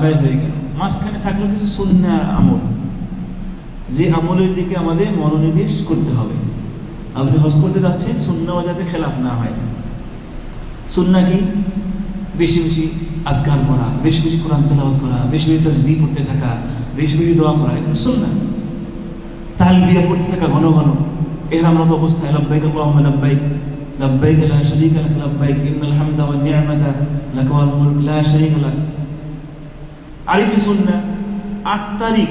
আদায় হয়ে মাঝখানে থাকল কিছু সুন্না আমল। যে আমলের দিকে আমাদের মনোনিবেশ করতে হবে। আপনি হজ করতে যাচ্ছেন, সুন্নাও যাতে খেলাফ না হয়। সুন্না কি? বেশি বেশি আজকার করা, বেশি বেশি কোরআন তেলাওয়াত করা, বেশি বেশি তসবি পড়তে থাকা, বেশি বেশি দোয়া করা, এগুলো সুন্না। তালবিয়া পড়তে থাকা ঘন ঘন। এহরামরত অবস্থায়, লব্বাইক আল্লাহুম্মা লব্বাইক লব্বাইক লা শারীকা লাক, লব্বাইক ইন্নাল হামদা ওয়ান নি'মাতা, লাক মুলক, লা শারীকা লাক। আরেকটি সুন্নাহ আট তারিখ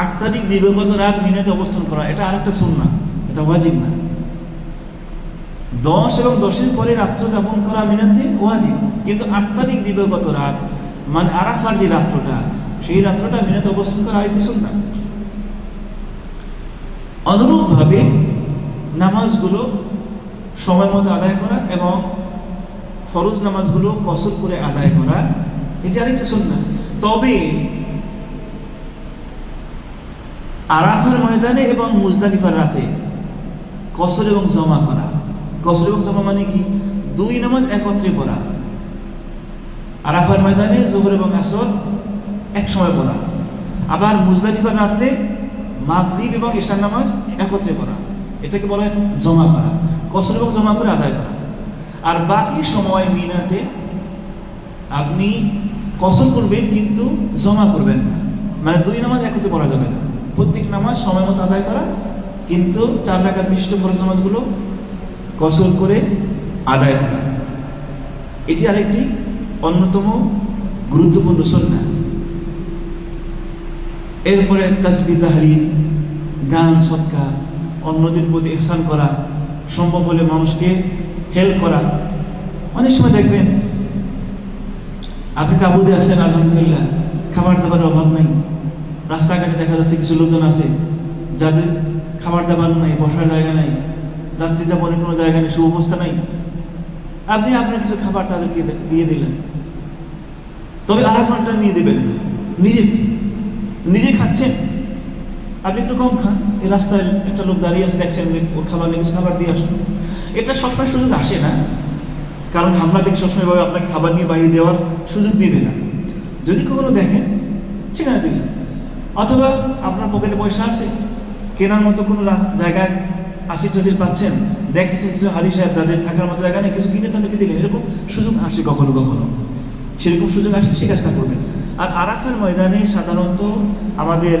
আট তারিখ দিবগত রাত মিনাতে অবস্থান করা, এটা আরেকটা সুন্নাহ, এটা ওয়াজিব না। দশ এবং দশের পরে রাত্র যাপন করা মিনাতে ওয়াজিব, কিন্তু আট তারিখ দিবগত রাত মানে আরাফার যে রাত্রটা, সেই রাত্রটা মিনাতে অবস্থান করা আরেকটি সুন্নাহ। অনুরূপভাবে নামাজগুলো সময় মতো আদায় করা এবং ফরজ নামাজগুলো কসর করে আদায় করা, এটি আরেকটা সুন্না তবে আরাফার ময়দানে এবং মুজদালিফার রাতে কসর এবং জমা করা। কসর এবং জমা মানে কি? দুই নামাজ একত্রে পড়া। আরাফার ময়দানে জোহর এবং আসর এক সময় পড়া। আবার মুজদালিফার রাত্রে মাগরিব এবং ঈশান নামাজ একত্রে পড়া। এটাকে বলা হয় জমা করা। কসর এবং জমা করে আদায় করা। আর বাকি সময় মিনাতে আপনি কসর করবেন কিন্তু জমা করবেন না। মানে দুই নামাজ একত্রে পড়া যাবে না। প্রত্যেক নামাজ সময় মতো আদায় করা, কিন্তু চার রাকাত বিশিষ্ট ফরজ নামাজগুলো কসর করে আদায় করা। এটি আরেকটি অন্যতম গুরুত্বপূর্ণ সন্না। এরপরে তসবি তাহরির গান সৎকা অন্যদের প্রতি এহসান করা, সম্ভব হলে মানুষকে হেল্প করা। অনেক সময় দেখবেন আপনি তাবুদে আছেন, আলহামদুলিল্লাহ। খাবার দাবার অভাব নাই। রাস্তাঘাটে দেখা যাচ্ছে কিছু লোকজন আছে, যাদের খাবার দাবার নাই, বসার জায়গা নাই, রাত্রি যাপনের কোনো জায়গা নেই সুব্যবস্থা নাই। আপনি আপনার কিছু খাবার তাদেরকে দিয়ে দিলেন। তবে আরাফানটা নিয়ে দেবেন নিজে নিজে খাচ্ছেন। আপনি একটু কম খান। এই রাস্তায় একটা লোক দাঁড়িয়ে আছে, দেখছেন ওর খাবার নিয়ে কিছু খাবার দিয়ে আসুন। এটা সবসময় সুযোগ আসে না। কারণ হামলা থেকে সবসময় ভাবে আপনাকে খাবার নিয়ে বাইরে দেওয়ার সুযোগ দিবে না। যদি কখনো দেখেন, সেখানে দিলেন অথবা আপনার পকেটে পয়সা আছে, কেনার মতো কোনো জায়গায় আসির টাসির পাচ্ছেন, দেখতেছেন কিছু হাজি সাহেব, তাদের থাকার মতো জায়গা নেই, কিছু কিনে তাদেরকে দিলেন, এরকম সুযোগ আসে কখনো কখনো। সেরকম সুযোগ আসে, সে কাজটা করবেন। আর আরাফার ময়দানে সাধারণত আমাদের